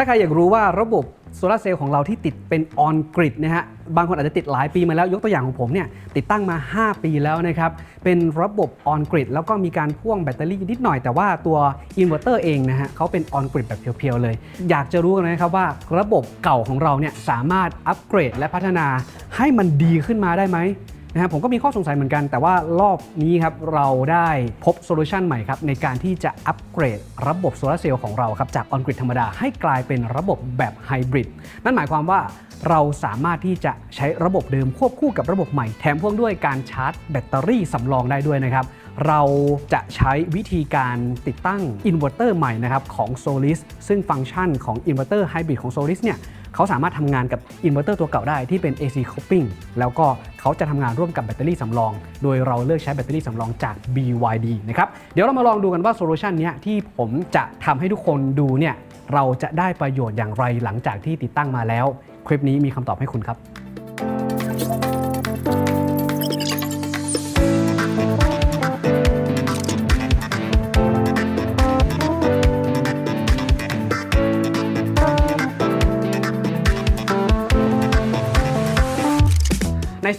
ถ้าใครอยากรู้ว่าระบบโซลาเซลล์ของเราที่ติดเป็นออนกริดนะฮะ บางคนอาจจะติดหลายปีมาแล้ว ยกตัวอย่างของผมเนี่ยติดตั้งมา 5 ปีแล้วนะครับ เป็นระบบออนกริดแล้วก็มีการพ่วงแบตเตอรี่นิดหน่อย แต่ว่าตัวอินเวอร์เตอร์เองนะฮะเขาเป็นออนกริดแบบเพียวๆเลย อยากจะรู้กันนะครับว่าระบบเก่าของเราเนี่ยสามารถอัปเกรดและพัฒนาให้มันดีขึ้นมาได้ไหม นะครับผมก็มีข้อสงสัยเหมือนกัน แต่ว่ารอบนี้ครับเราได้พบโซลูชันใหม่ครับในการที่จะอัปเกรดระบบโซลาเซลล์ของเราครับจากออนกริดธรรมดาให้กลายเป็นระบบแบบไฮบริดนั่นหมายความว่าเราสามารถที่จะใช้ระบบเดิมควบคู่กับระบบใหม่แถมพ่วงด้วยการชาร์จแบตเตอรี่สำรองได้ด้วยนะครับ เราจะใช้วิธีการติดตั้งอินเวอร์เตอร์ใหม่นะครับของ Solis ซึ่งฟังก์ชันของอินเวอร์เตอร์ไฮบริดของ Solis เนี่ย เขาสามารถทำงานกับอินเวอร์เตอร์ตัวเก่าได้ที่เป็น AC coupling แล้วก็เขาจะทำงานร่วมกับแบตเตอรี่สำรอง โดยเราเลือกใช้แบตเตอรี่สำรองจาก BYD นะครับ เดี๋ยวเรามาลองดูกันว่าโซลูชันนี้ที่ผมจะทำให้ทุกคนดูเนี่ยเราจะได้ประโยชน์อย่างไรหลังจากที่ติดตั้งมาแล้ว คลิปนี้มีคำตอบให้คุณครับ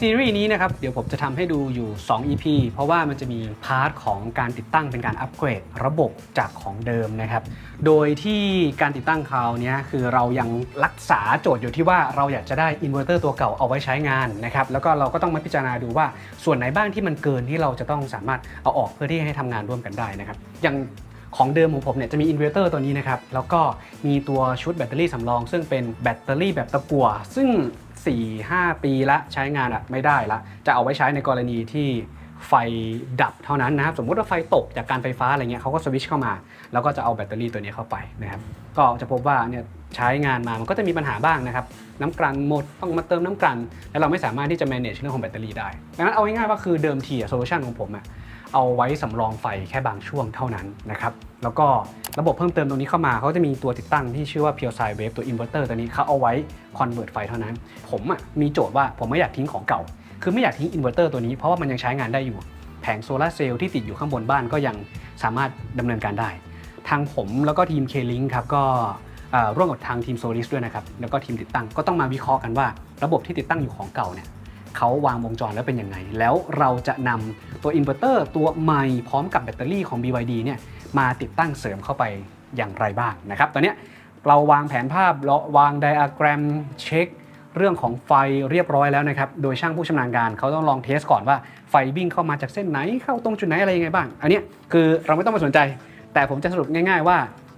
ซีรีส์นี้นะครับเดี๋ยวผมจะทำให้ดูอยู่ 2 EP เพราะว่ามันจะมีพาร์ทของการติดตั้งเป็นการอัปเกรดระบบจากของเดิมนะครับ โดยที่การติดตั้งคราวนี้คือเรายังรักษาโจทย์อยู่ที่ว่าเราอยากจะได้อินเวอร์เตอร์ตัวเก่าเอาไว้ใช้งานนะครับ แล้วก็เราก็ต้องมาพิจารณาดูว่าส่วนไหนบ้างที่มันเกินที่เราจะต้องสามารถเอาออกเพื่อที่ให้ทำงานร่วมกันได้นะครับอย่างของเดิมของผมเนี่ยจะมีอินเวอร์เตอร์ตัวนี้นะครับ แล้วก็มีตัวชุดแบตเตอรี่สำรอง ซึ่งเป็นแบตเตอรี่แบบตะกั่วซึ่ง 4-5 ปีละใช้งานอะไม่ได้ละ จะเอาไว้ใช้ในกรณีที่ไฟดับเท่านั้นนะครับ สมมุติว่าไฟตกจากการไฟฟ้าอะไรเงี้ยเขาก็สวิตช์เข้ามา แล้วก็จะเอาแบตเตอรี่ตัวนี้เข้าไปนะครับ ก็จะพบว่าเนี่ยใช้งานมามันก็จะมีปัญหาบ้างนะครับ น้ำกลั่นหมดต้องมาเติมน้ำกลั่นแล้วเราไม่สามารถที่จะ manage เรื่องของแบตเตอรี่ได้ดังนั้นเอาง่ายๆว่าคือเดิมทีโซลูชันของผมอะเอาไว้สำรองไฟแค่บางช่วงเท่านั้นนะครับ แล้วก็ระบบเพิ่มเติมตรงนี้เข้ามาเขาจะมีตัวติดตั้งที่ชื่อว่า Pure Sine Wave ตัวอินเวอร์เตอร์ตัวนี้เขาเอาไว้ convert ไฟเท่านั้น ผมอะมีโจทย์ว่าผมไม่อยากทิ้งของเก่า คือไม่อยากทิ้งอินเวอร์เตอร์ตัวนี้เพราะว่ามันยังใช้งานได้อยู่ แผงโซลาเซลล์ที่ติดอยู่ข้างบนบ้านก็ยังสามารถดำเนินการได้ ทางผมแล้วก็ทีม K-Link ครับก็ร่วมกับทางทีม Solis ด้วยนะครับ แล้วก็ทีมติดตั้งก็ต้องมาวิเคราะห์กันว่า ระบบที่ติดตั้งอยู่ของเก่าเนี่ยเขาวางวงจรแล้วเป็นยังไง แล้วเราจะนำตัวอินเวอร์เตอร์ตัวใหม่พร้อมกับแบตเตอรี่ของ BYD เนี่ย มาติดตั้งเสริมเข้าไปอย่างไรบ้างนะครับ ตอนนี้เราวางแผนภาพเราวางไดอะแกรมเช็คเรื่องของไฟเรียบร้อยแล้วนะครับ โดยช่างผู้ชำนาญการเขาต้องลองเทสก่อนว่าไฟวิ่งเข้ามาจากเส้นไหนเข้าตรงจุดไหนอะไรยังไงบ้าง อันนี้คือเราไม่ต้องมาสนใจ แต่ผมจะสรุปง่าย ๆ ว่า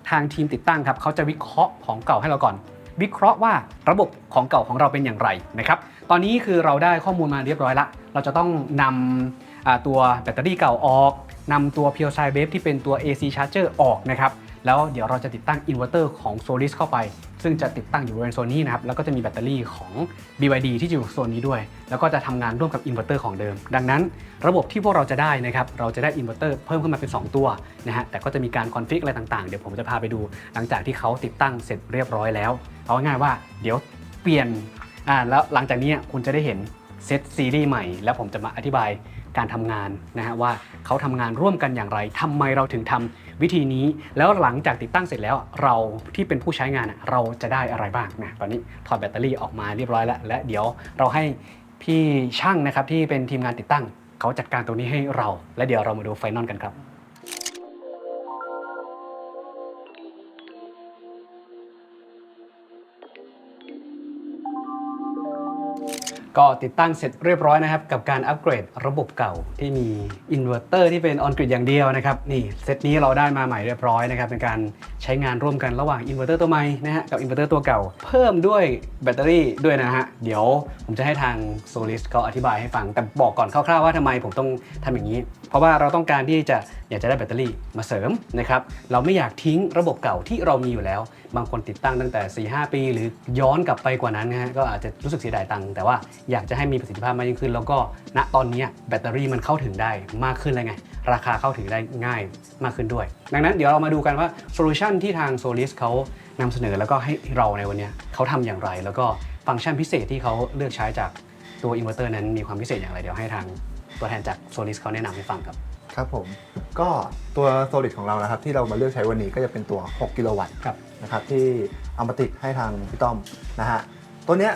ทางทีมติดตั้งครับเขาจะวิเคราะห์ของเก่าให้เราก่อน วิเคราะห์ว่าระบบของเก่าของเราเป็นอย่างไรนะครับ ตอนนี้คือเราได้ข้อมูลมาเรียบร้อยละ เราจะต้องนำอ่าตัวแบตเตอรี่เก่าออก นำตัว Pure Sine Wave ที่เป็นตัว AC Charger ออกนะครับ แล้วเดี๋ยวเราจะติดตั้งอินเวอร์เตอร์ของ Solis เข้าไป ซึ่งจะติดตั้งอยู่บริเวณโซนนี้นะครับ แล้วก็จะมีแบตเตอรี่ของ BYD ที่อยู่โซนนี้ด้วย แล้วก็จะทำงานร่วมกับอินเวอร์เตอร์ของเดิม ดังนั้น ระบบที่พวกเราจะได้นะครับ เราจะได้อินเวอร์เตอร์เพิ่มขึ้นมาเป็น 2 ตัวนะฮะ แต่ก็จะมีการคอนฟิกอะไรต่างๆ เดี๋ยวผมจะพาไปดู หลังจากที่เขาติดตั้งเสร็จเรียบร้อยแล้ว เอาง่ายๆว่าเดี๋ยวเปลี่ยน อ่า แล้วหลังจากนี้คุณจะได้เห็นเซตซีรีส์ใหม่ แล้วผมจะมาอธิบาย การทำงานนะฮะว่าเขาทำงานร่วมกันอย่างไรทำไมเราถึงทำวิธีนี้ แล้วหลังจากติดตั้งเสร็จแล้วเราที่เป็นผู้ใช้งานเราจะได้อะไรบ้างนะตอนนี้ถอดแบตเตอรี่ออกมาเรียบร้อยแล้ว และเดี๋ยวเราให้พี่ช่างนะครับที่เป็นทีมงานติดตั้ง เขาจัดการตรงนี้ให้เรา และเดี๋ยวเรามาดูไฟนอลกันครับ ก็ติดตั้งเสร็จเรียบร้อยนะครับ กับการอัปเกรดระบบเก่าที่มีอินเวอร์เตอร์ที่เป็นออนกริดอย่างเดียวนะครับนี่เซตนี้เราได้มาใหม่เรียบร้อยนะครับเป็นการใช้งานร่วมกันระหว่างอินเวอร์เตอร์ตัวใหม่นะฮะกับอินเวอร์เตอร์ตัวเก่า เพิ่มด้วยแบตเตอรี่ด้วยนะฮะเดี๋ยวผมจะให้ทาง Solis เขาอธิบายให้ฟังแต่บอกก่อนคร่าวๆว่าทำไมผมต้องทำอย่างนี้ เพราะว่าเราต้องการที่จะ อยากจะได้แบตเตอรี่มาเสริมนะครับเราไม่อยากทิ้งระบบเก่าที่เรามีอยู่แล้ว บางคนติดตั้งตั้งแต่ 4-5 ปี หรือย้อนกลับไปกว่านั้นนะฮะก็อาจจะรู้สึกเสียดายตังค์แต่ว่าอยากจะให้มีประสิทธิภาพมากยิ่งขึ้น แล้วก็ณตอนนี้แบตเตอรี่มันเข้าถึงได้มากขึ้นแล้วไง ราคาเข้าถึงได้ง่ายมากขึ้นด้วย ดังนั้นเดี๋ยวเรามาดูกันว่าโซลูชันที่ทาง Solis เขานำเสนอแล้วก็ให้เราในวันนี้เขาทำอย่างไร แล้วก็ฟังก์ชันพิเศษที่เขาเลือกใช้จากตัวอินเวอร์เตอร์นั้นมีความพิเศษอย่างไรเดี๋ยวให้ทางตัวแทนจาก Solis เขาแนะนำให้ฟังครับ ครับผมก็ตัวโซลิดของเรานะครับที่เรามาเลือกใช้วันนี้ก็จะเป็นตัว 6 กิโลวัตต์ครับนะครับที่เอามาติดให้ทางพี่ต้อมนะฮะตัวเนี้ย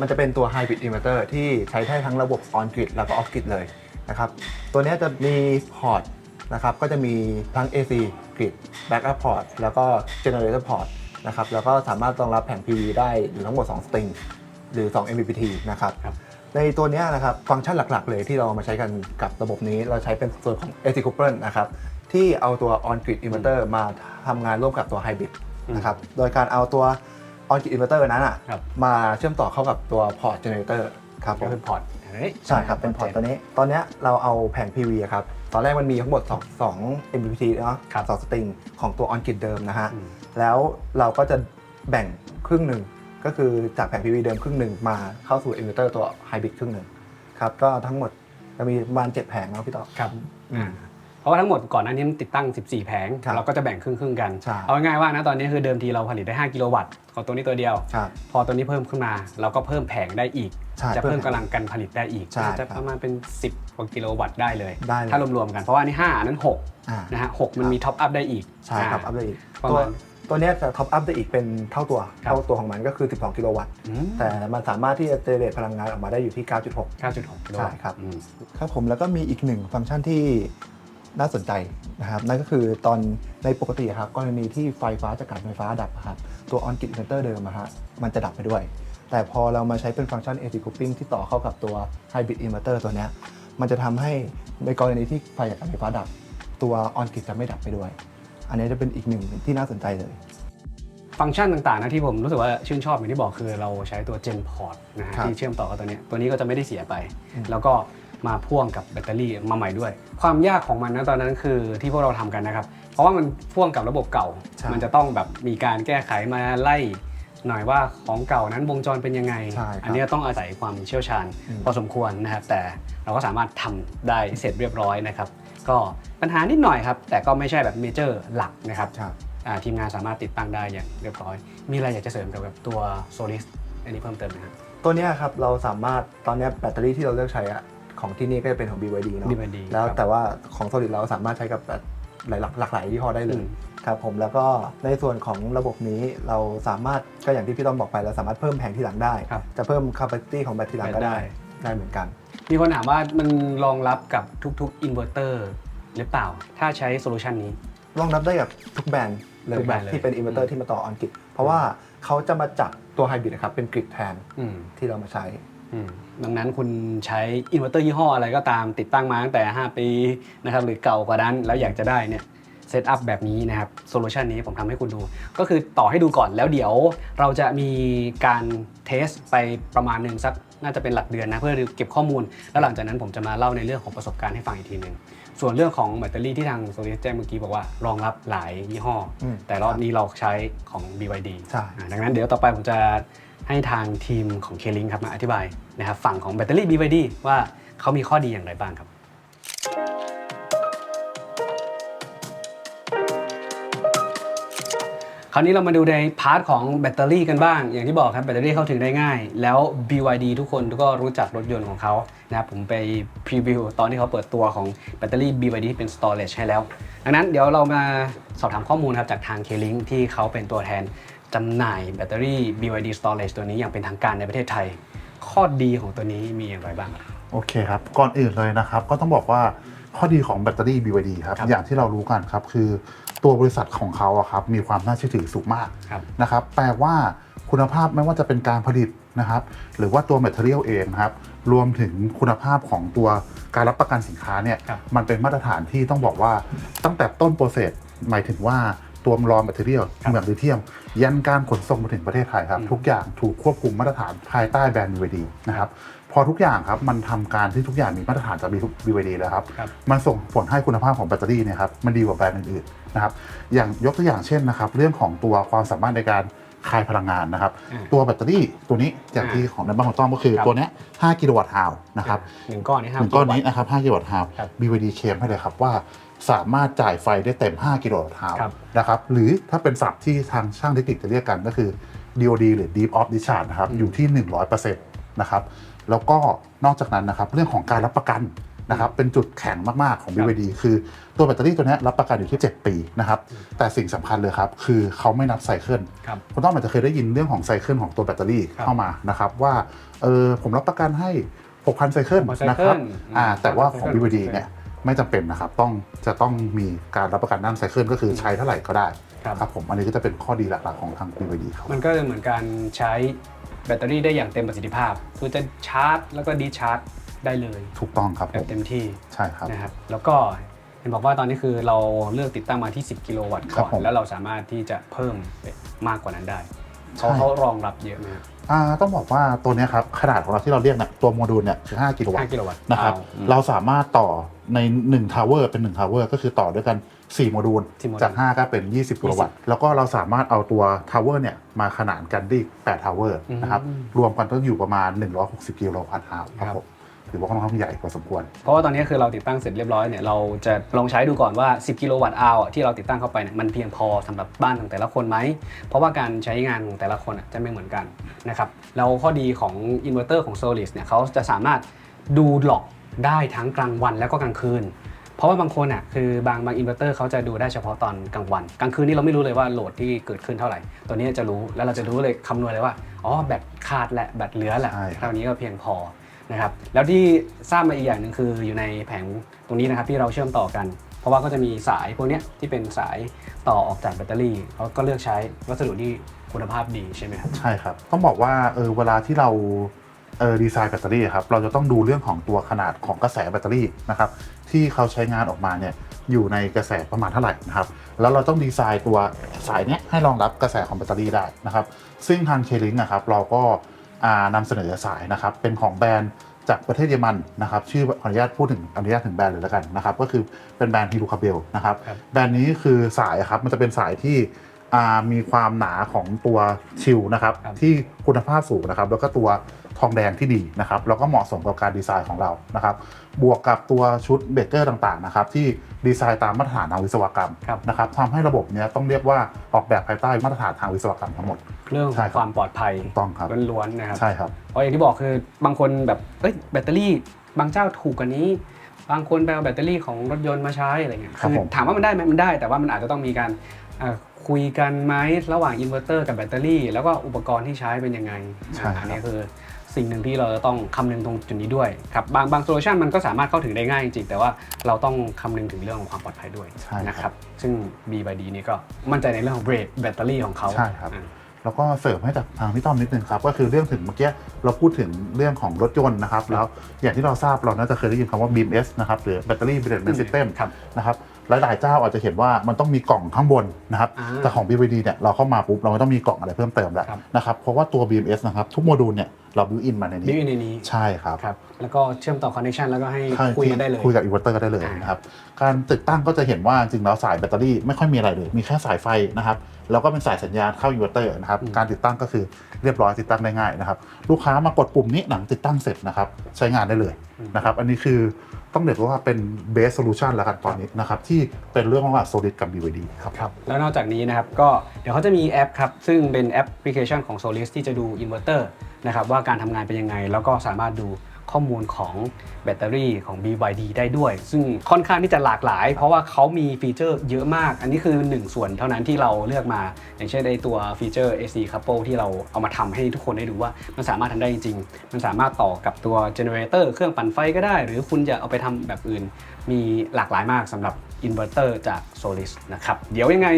มันจะเป็นตัว Hybrid Inverter ที่ใช้ได้ทั้งระบบ On Grid แล้วก็ Off Grid เลยนะครับตัวเนี้ยจะมีพอร์ตนะครับก็จะมีทั้ง AC Grid Backup Port แล้วก็ Generator Port นะครับแล้วก็สามารถรองรับแผง PV ได้อยู่ทั้งหมด 2 สตริงหรือ 2 MPPT นะครับครับ ในตัวเนี้ยนะครับฟังก์ชันหลักๆ เลยที่เรามาใช้กันกับระบบนี้เราใช้เป็นส่วนของ AC Couple นะครับที่เอาตัว On Grid Inverter มาทำงานร่วมกับตัว Hybrid นะครับโดยการเอาตัว On Grid Inverter นั้นอะครับมาเชื่อมต่อเข้ากับตัว Port Generator ครับผก็มคือพอร์ตเฮ้ยใช่ครับเป็นพอร์ตตัวนี้ ตอนเนี้ยเราเอาแผง PV อะครับตอนแรกมันมีทั้งหมด 2 2 MPPT เนาะครับสองสตริงของตัว On Grid เดิมนะฮะอืมแล้วเราก็จะแบ่งครึ่งหนึ่ง ก็คือจากแผง PV เดิมครึ่งหนึ่งมาเข้าสู่ Inverter ตัว Hybrid ครึ่งหนึ่งครับก็ทั้งหมดจะมีประมาณ7แผงเนาะพี่ต่อครับอืมอ่าเพราะว่าทั้งหมดก่อนหน้านี้มันติดตั้ง 14 แผง ครับเราก็จะแบ่งครึ่งๆกัน ใช่เอาง่ายๆว่านะตอนนี้คือเดิมทีเราผลิตได้ 5 กิโลวัตต์ของตัวนี้ตัวเดียว ครับพอตัวนี้เพิ่มขึ้นมา เราก็เพิ่มแผงได้อีก ใช่จะเพิ่มเพิ่มกำลังการผลิตได้อีกใช่จะครับประมาณเป็น 10กว่ากิโลวัตต์ได้เลย ได้เลย ถ้ารวมๆกันเพราะว่าอันนี่5อันนั้นอ่า6นะฮะ6มันมีท็อปอัพได้อีกใช่ครับอัพได้อีกประตัวมาณ ตัว เนี้ยจะท็อปอัพได้อีกเป็นเท่าตัวครับเท่าตัวของมันก็คือ 12 กิโลวัตต์ อืมแต่มันสามารถที่จะเจเนเรตพลังงานออกมาได้อยู่ที่ 9.6 9.6กิโลใช่วัตต์ครับ อืม ครับผมแล้วก็มีอีกหนึ่งฟังก์ชันที่น่าสนใจนะครับนั่นก็คือตอนในปกติครับกรณีที่ไฟฟ้าจากการไฟฟ้าดับอะครับตัว on grid inverter เดิมอะฮะมันจะดับไปด้วย แต่พอเรามาใช้เป็นฟังก์ชัน AC coupling ที่ต่อเข้ากับตัว hybrid inverter ตัวเนี้ยมันจะทำให้ในกรณีที่ไฟจากการไฟฟ้าดับ ตัว on grid จะไม่ดับไปด้วย อันนี้จะเป็นอีกหนึ่งที่น่าสนใจเลย ฟังก์ชันต่างๆนะที่ผมรู้สึกว่าชื่นชอบอย่างที่บอกคือเราใช้ตัว Gen Port นะฮะครับที่เชื่อมต่อกับตัวเนี้ยตัวนี้ก็จะไม่ได้เสียไป อืม แล้วก็มาพ่วงกับแบตเตอรี่มาใหม่ด้วย ความยากของมันนะตอนนั้นคือที่พวกเราทำกันนะครับ เพราะว่ามันพ่วงกับระบบเก่า ใช่ มันจะต้องแบบมีการแก้ไขมาไล่ หน่อยว่าของเก่านั้นวงจรเป็นยังไง ใช่ครับอันนี้ต้องอาศัยความเชี่ยวชาญอืม พอสมควรนะครับ แต่เราก็สามารถทำได้เสร็จเรียบร้อยนะครับ ก็ปัญหานิดหน่อยครับ แต่ก็ไม่ใช่แบบเมเจอร์หลักนะครับครับ อ่าทีมงานสามารถติดตั้งได้อย่างเรียบร้อย มีอะไรอยากจะเสริมเกี่ยวกับตัว Solis อันนี้เพิ่มเติมไหมครับตัวเนี้ยครับเราสามารถตอนเนี้ยแบตเตอรี่ที่เราเลือกใช้อะของที่นี่ก็จะเป็นของ BYD เนาะ BYD แล้วครับแต่ว่าของ Solid เราสามารถใช้กับแบบ หลายหลากหลายยี่ห้อได้เลอืยมครับผมแล้วก็ในส่วนของระบบนี้เราสามารถก็อย่างที่พี่ต้อมบอกไปเราสามารถเพิ่มแผงที่หลังได้ ครับ จะเพิ่ม capacity ของแบตทีหลังก็ได้ได้ได้เหมือนกัน มีคนถามว่ามันรองรับกับทุกๆอินเวอร์เตอร์หรือเปล่า ถ้าใช้โซลูชันนี้ รองรับได้กับทุกแบรนด์เลยทุกคแบรรันด์เลยบที่เป็นอินเวอร์เตอร์ที่มาต่อออนกริดเพราะว่าเขาจะมาจับตัวไฮบริดนะครับเป็นกริดแทนอืม ที่เรามาใช้อืม ดังนั้นคุณใช้อินเวอร์เตอร์ยี่ห้ออะไรก็ตามติดตั้งมาตั้งแต่ 5 ปีนะครับหรือเก่ากว่านั้นแล้วอยากจะได้เนี่ยเซตอัพแบบนี้นะครับโซลูชันนี้ผมทำให้คุณดู ก็คือต่อให้ดูก่อนแล้วเดี๋ยวเราจะมีการเทสไปประมาณหนึ่งสักน่าจะเป็นหลักเดือนนะเพื่อเก็บข้อมูล แล้วหลังจากนั้นผมจะมาเล่าในเรื่องของประสบการณ์ให้ฟังอีกทีหนึ่งส่วนเรื่องของแบตเตอรี่ที่ทางโซลิสแจ้งเมื่อกี้บอกว่ารองรับหลายยี่ห้ออมแต่รอบนี้เราใช้ของ BYD ใช่อ่าดังนั้นเดี๋ยวต่อไปผมจะ ให้ทางทีมของ K-Link ครับมาอธิบายนะครับฝั่งของแบตเตอรี่ BYD ว่าเขามีข้อดีอย่างไรบ้างครับ คราวนี้เรามาดูในพาร์ทของแบตเตอรี่กันบ้าง อย่างที่บอกครับแบตเตอรี่เข้าถึงได้ง่าย แล้ว BYD ทุกคนก็รู้จักรถยนต์ของเขานะครับผมไปพรีวิวตอนที่เขาเปิดตัวของแบตเตอรี่ BYD ที่เป็น storage ให้แล้ว ดังนั้นเดี๋ยวเรามาสอบถามข้อมูลครับจากทาง K-Link ที่เขาเป็นตัวแทน จำหน่ายแบตเตอรี่ BYD storage ตัวนี้อย่างเป็นทางการในประเทศไทย ข้อดีของตัวนี้มีอย่างไรบ้างครับ โอเคครับ ก่อนอื่นเลยนะครับ ก็ต้องบอกว่าข้อดีของแบตเตอรี่ BYD ครับ ครับอย่างที่เรารู้กันครับ คือตัวบริษัทของเขาอะครับ มีความน่าเชื่อถือสูงมากครับ นะครับ แปลว่าคุณภาพไม่ว่าจะเป็นการผลิตนะครับ หรือว่าตัวแมทเทียลเองนะครับ รวมถึงคุณภาพของตัวการรับประกันสินค้าเนี่ย ครับ มันเป็นมาตรฐานที่ต้องบอกว่าตั้งแต่ต้นโปรเซสหมายถึงว่า ตัวรอแมทเทียลครับเหมือนลิเทียม ยันการขนส่งมาถึงประเทศไทยครับอืมทุกอย่างถูกควบคุมมาตรฐานภายใต้แบรนด์ BYD นะครับพอทุกอย่างครับมันทำการที่ทุกอย่างมีมาตรฐานจาก BYD แล้วครับครับมันส่งผลให้คุณภาพของแบตเตอรี่เนี่ยครับมันดีกว่าแบรนด์อื่นๆนะครับอย่างยกตัวอย่างเช่นนะครับเรื่องของตัวความสามารถในการ คายพลังงานนะครับ อ่าตัวแบตเตอรี่ตัวนี้อย่างอ่าที่ของในบ้านของต้อมก็คือครับ ตัวเนี้ย5กิโลวัตต์ฮาวนะครับหนึ่งก้อนนี่หห้านึ่งก้อนนี้นะครับ5กิโลวัตต์ฮาว ครับ BYD เคลมให้เลยครับว่าสามารถจ่ายไฟได้เต็ม 5 กิโลวัตต์ฮาวครับนะครับหรือถ้าเป็นศัพท์ที่ทางช่างเทคนิคจะเรียกกันก็คือ DOD หรือ Deep Off Discharge นะครับอยู่ที่ 100%นะครับแล้วก็นอกจากนั้นนะครับเรื่องของการรับประกัน นะครับเป็นจุดแข็งมากๆของ BYD คือตัวแบตเตอรี่ตัวเนี้ยรับประกันอยู่ที่ 7 ปีนะครับแต่สิ่งสำคัญเลยครับ คือเขาไม่นับไซเคิลครับคุณต้องอาจจะเคยได้ยินเรื่องของไซเคิลของตัวแบตเตอรี่ครับเข้ามานะครับว่าเออผมรับประกันให้ 6,000ไซเคิล6,000นะครับไซเคิลอ่าอืมแต่ว่าของไซเคิล BYD เนี่ยไม่จำเป็นนะครับต้องจะต้องมีการรับประกันด้านไซเคิลก็คือใช้เท่าไหร่ก็ได้ครับครับผมอันนี้ก็จะเป็นข้อดีหลักๆของทาง BYD ครับมันก็จะเหมือนการใช้แบตเตอรี่ได้อย่างเต็มประสิทธิภาพคือจะชาร์จ แล้วก็ดีชาร์จ ได้เลยถูกต้องครับแบผบมเต็มที่ใช่ครับ นะครับ แล้วก็เห็นบอกว่าตอนนี้คือเราเลือกติดตั้งมาที่ 10 กิโลวัตต์ครัก่บอนผมแล้วเราสามารถที่จะเพิ่มไปมากกว่านั้นได้ใช่ เขาเขารองรับเยอะไหมครับอ่าต้องบอกว่าตัวเนี้ยครับขนาดของเราที่เราเรียกเนี่ยตัวโมดูลเนี่ยคือ5กิโลวัตต์5กิโลวัตต์นะครับเอาอืม เราสามารถต่อใน1ทาวเวอร์เป็น1ทาวเวอร์ก็คือต่อด้วยกัน4โมดูลสี่โมดูลจาก 5 ก็เป็น 20กิโลวัตต์แล้วก็เราสามารถเอาตัวทาวเวอร์เนี่ยมาขนานกันได้8ทาวเวอร์นะครับอืม รวมกันก็อยู่ประมาณ 160กิโลวัตต์ฮาวครับครับผม ถือว่าค่อนข้างใหญ่พอสมควร เพราะว่าตอนนี้คือเราติดตั้งเสร็จเรียบร้อยเนี่ยเราจะลองใช้ดูก่อนว่า 10 กิโลวัตต์อาวที่เราติดตั้งเข้าไปเนี่ยมันเพียงพอสำหรับบ้านของแต่ละคนไหม เพราะว่าการใช้งานของแต่ละคนอะจะไม่เหมือนกันนะครับแล้วข้อดีของอินเวอร์เตอร์ของ Solis เนี่ยเขาจะสามารถดูหลอกได้ทั้งกลางวันแล้วก็กลางคืนเพราะว่าบางคนอะคือบางบางอินเวอร์เตอร์เขาจะดูได้เฉพาะตอนกลางวัน กลางคืนนี่เราไม่รู้เลยว่าโหลดที่เกิดขึ้นเท่าไหร่ ตัวนี้จะรู้แล้วเราจะรู้เลยคำนวณเลยว่าอ๋อแบตขาดแหละแบตเหลือแหละใช่ครับเท่านี้ก็เพียงพอ นะครับแล้วที่ทราบมาอีกอย่างหนึ่งคืออยู่ในแผงตรงนี้นะครับที่เราเชื่อมต่อกัน เพราะว่าก็จะมีสายพวกนี้ที่เป็นสายต่อออกจากแบตเตอรี่เขาก็เลือกใช้วัสดุที่คุณภาพดีใช่ไหมครับใช่ครับ ต้องบอกว่าเออเวลาที่เราเออดีไซน์แบตเตอรี่ครับเราจะต้องดูเรื่องของตัวขนาดของกระแสแบตเตอรี่นะครับที่เขาใช้งานออกมาเนี่ยอยู่ในกระแสประมาณเท่าไหร่นะครับแล้วเราต้องดีไซน์ตัวสายเนี้ยให้รองรับกระแสของแบตเตอรี่ได้นะครับซึ่งทางเคลิงนะครับเราก็ นำเสนอสายนะครับเป็นของแบรนด์จากประเทศเยอรมันนะครับชื่อขออนุญาตพูดถึงอนุญาตถึงแบรนด์เลยแล้วกันนะครับก็คือเป็นแบรนด์ฮิรูคาเบลนะครับครับแบรนด์นี้คือสายอะครับมันจะเป็นสายที่อ่า มีความหนาของตัวชิลนะครับครับที่คุณภาพสูงนะครับแล้วก็ตัวทองแดงที่ดีนะครับแล้วก็เหมาะสมกับการดีไซน์ของเรานะครับบวกกับตัวชุดเบรกเกอร์ต่างๆนะครับที่ดีไซน์ตามมาตรฐานทางวิศวกรรมครับนะครับทำให้ระบบเนี้ยต้องเรียกว่าออกแบบภายใต้มาตรฐานทางวิศวกรรมทั้งหมด เรื่องขใช่องครับความปลอดภัยถูกต้องครับล้วนๆนะครับใช่ครับเพราะอย่างที่บอกคือบางคนแบบเอ้ยแบตเตอรี่บางเจ้าถูกกว่านี้บางคนไปเอาแบตเตอรี่ของรถยนต์มาใช้อะไรเงี้ยครับคือผมถามว่ามันได้ไหมมันได้ แต่ว่ามันอาจจะต้องมีการเอ่อ คุยกันไหมระหว่างอินเวอร์เตอร์กับแบตเตอรี่ แล้วก็อุปกรณ์ที่ใช้เป็นยังไงใช่ครับ อันนี้คือสิ่งหนึ่งที่เราจะต้องคำนึงตรงจุดนี้ด้วยครับบางบางโซลูชันมันก็สามารถเข้าถึงได้ง่ายจริงๆแต่ว่าเราต้องคำนึงถึงเรื่องของความปลอดภัยด้วยใช่ครับ นะครับซึ่ง B by D นี่ก็มั่นใจในเรื่องของเบรดแบตเตอรี่ของเขาใช่ครับ อ่า แล้วก็เสริมให้จากทางพี่ต้อมนิดนึงครับ ก็คือเรื่องถึงเมื่อกี้เราพูดถึงเรื่องของรถยนต์นะครับ แล้วอย่างที่เราทราบเราน่าจะเคยได้ยินคำว่า BMS นะครับ หรือ Battery Management System ครับ นะครับ หลายๆเจ้าอาจจะเห็นว่ามันต้องมีกล่องข้างบนนะครับอ่าแต่ของ BYD เนี่ยเราเข้ามาปุ๊บเราไม่ต้องมีกล่องอะไรเพิ่มเติมแล้วครับ นะครับเพราะว่าตัว BMS นะครับทุกโมดูลเนี่ย เราบิวอินมาในบิวนี้อินในนี้ใช่ครับครับ แล้วก็เชื่อมต่อคอนเน t ชันแล้วก็ให้ใช่คุยกันได้เลยคุยกับอินเวอร์เตอร์ได้เลยอ่านนะครับการติดตั้งก็จะเห็นว่าจริงแล้วสายแบตเตอรี่ไม่ค่อยมีอะไรเลยมีแค่สายไฟนะครับแล้วก็เป็นสายสัญญาณเข้าอินเวอร์เตอร์นะครับการติดตั้งก็คือเรียบร้อยติดตั้งได้ง่ายนะครับลูกค้ามากดปุ่มนี้หลังติดตั้งเสร็จนะครับใช้งานได้เลยนะครับอันนี้คือต้องเรียกว่าเป็นเบสโซลูชันแล้วกันตอนนี้นะครับที่เป็นเรื่องระหว่าง Solid กับ BYD ครับครับแล้วนอกจากนี้นะครับก็เดี๋ยวเขาจะมีแอปครับซึ่งเป็นแอปพลิเคชันของ Solis ที่จะดูอินเวอร์เตอร์ นะครับว่าการทำงานเป็นยังไง แล้วก็สามารถดูข้อมูลของแบตเตอรี่ของ BYD ได้ด้วย ซึ่งค่อนข้างที่จะหลากหลาย เพราะว่าเขามีฟีเจอร์เยอะมาก อันนี้คือ 1 ส่วนเท่านั้นที่เราเลือกมา อย่างเช่นไอตัวฟีเจอร์ AC couple ที่เราเอามาทำให้ทุกคนได้ดูว่ามันสามารถทำได้จริง มันสามารถต่อกับตัวเจเนเรเตอร์เครื่องปั่นไฟก็ได้ หรือคุณจะเอาไปทำแบบอื่น มีหลากหลายมากสำหรับอินเวอร์เตอร์จาก Solis นะครับ เดี๋ยวยังไง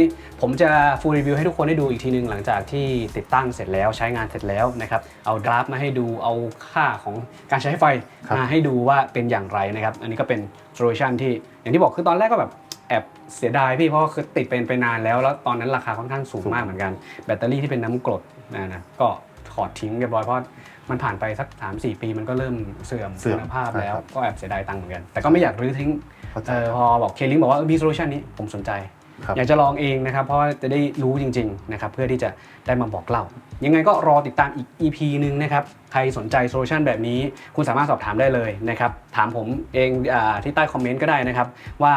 ผมจะ full review ให้ทุกคนได้ดูอีกทีนึง หลังจากที่ติดตั้งเสร็จแล้วใช้งานเสร็จแล้วนะครับ เอากราฟมาให้ดูเอาค่าของการใช้ไฟครับมาให้ดูว่าเป็นอย่างไรนะครับ อันนี้ก็เป็นโซลูชันที่อย่างที่บอกคือตอนแรกก็แบบแอบเสียดายพี่เพราะว่าคือติดเป็นไปนานแล้ว แล้วตอนนั้นราคาค่อนข้างสูงมากเหมือนกัน แบตเตอรี่ที่เป็นน้ำกรดนะนะก็ ถอดทิ้งเรียบร้อยเพราะมันผ่านไปสัก 3-4 ปีมันก็เริ่มเสื่อมเสื่อมคุณภาพแล้วใช่ครับ ก็แอบเสียดายตังค์เหมือนกัน แต่ก็ไม่อยากรื้อทิ้งเข้าใจเออพอบอกเคลิงบอกว่ามีโซลูชันนี้ผมสนใจ ครับ อยากจะลองเองนะครับ เพราะว่าจะได้รู้จริงๆนะครับเพื่อที่จะได้มาบอกเล่า ยังไงก็รอติดตามอีก EP หนึ่งนะครับ ใครสนใจโซลูชันแบบนี้ คุณสามารถสอบถามได้เลยนะครับ ถามผมเองอาที่ใต้คอมเมนต์ก็ได้นะครับ ว่า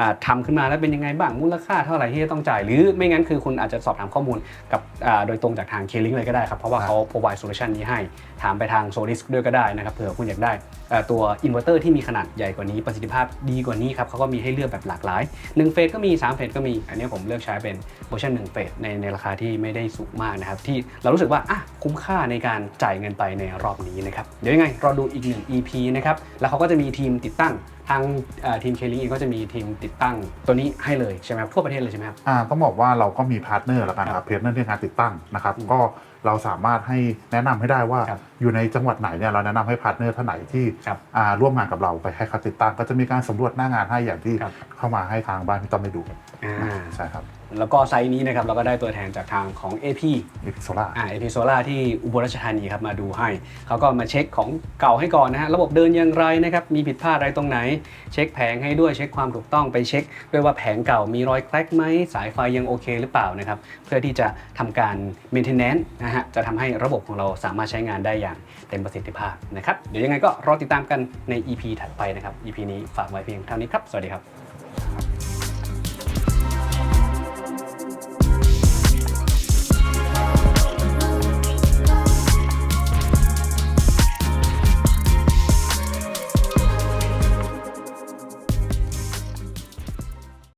อ่าทำขึ้นมาแล้วเป็นยังไงบ้างมูลค่าเท่าไหร่ที่จะต้องจ่าย หรือไม่งั้นคือคุณอาจจะสอบถามข้อมูลกับอ่าโดยตรงจากทาง K-Link เลยก็ได้ครับเพราะว่าเขา provide solution นี้ให้ ถามไปทาง Solis ด้วยก็ได้นะครับเผื่อคุณอยากได้เอ่อตัวอินเวอร์เตอร์ที่มีขนาดใหญ่กว่านี้ประสิทธิภาพดีกว่านี้ครับเขาก็มีให้เลือกแบบหลากหลาย1เฟสก็มี 3 เฟสก็มี อันนี้ผมเลือกใช้เป็นเวอร์ชัน1เฟสในในราคาที่ไม่ได้สูงมากนะครับที่เรารู้สึกว่าอะคุ้มค่าในการจ่ายเงินไปในรอบนี้นะครับเดี๋ยวยังไงรอดูอีกหนึ่ง EP นะครับแล้วเขาก็จะมีทีมติดตั้ง ทางเอ่อทีมเคลิงเองก็จะมีทีมติดตั้งตัวนี้ให้เลยใช่ไหมครับทั่วประเทศเลยใช่ไหมครับ อ่าต้องบอกว่าเราก็มีพาร์ทเนอร์แล้วกันครับพาร์ทเนอร์ในการติดตั้งนะครับอืมก็ เราสามารถให้แนะนำให้ได้ว่าครับอยู่ในจังหวัดไหนเนี่ยเราแนะนำให้พาร์ทเนอร์ท่านไหนที่ครับอ่าร่วมงานกับเราไปให้เขาติดตั้งก็จะมีการสำรวจหน้างานให้อย่างที่ครับ เข้ามาให้ทางบ้านพี่ต้อมได้ดูอ่าใช่ครับแล้วก็ไซต์นี้นะครับเราก็ได้ตัวแทนจากทางของ AP อีพิโซล่า อ่าเอพิโซล่าที่อุบลราชธานีครับมาดูให้ เขาก็มาเช็คของเก่าให้ก่อนนะฮะระบบเดินอย่างไรนะครับมีผิดพลาดอะไรตรงไหน เช็คแผงให้ด้วยเช็คความถูกต้องไปเช็ค ด้วยว่าแผงเก่ามีรอยแคลกไหมสายไฟยังโอเคหรือเปล่านะครับเพื่อที่จะทำการ maintenance นะฮะจะทำให้ระบบของเราสามารถใช้งานได้อย่างเต็มประสิทธิภาพนะครับเดี๋ยวยังไงก็รอติดตามกันใน EP ถัดไปนะครับ EP นี้ฝากไว้เพียงเท่านี้ครับ สวัสดีครับ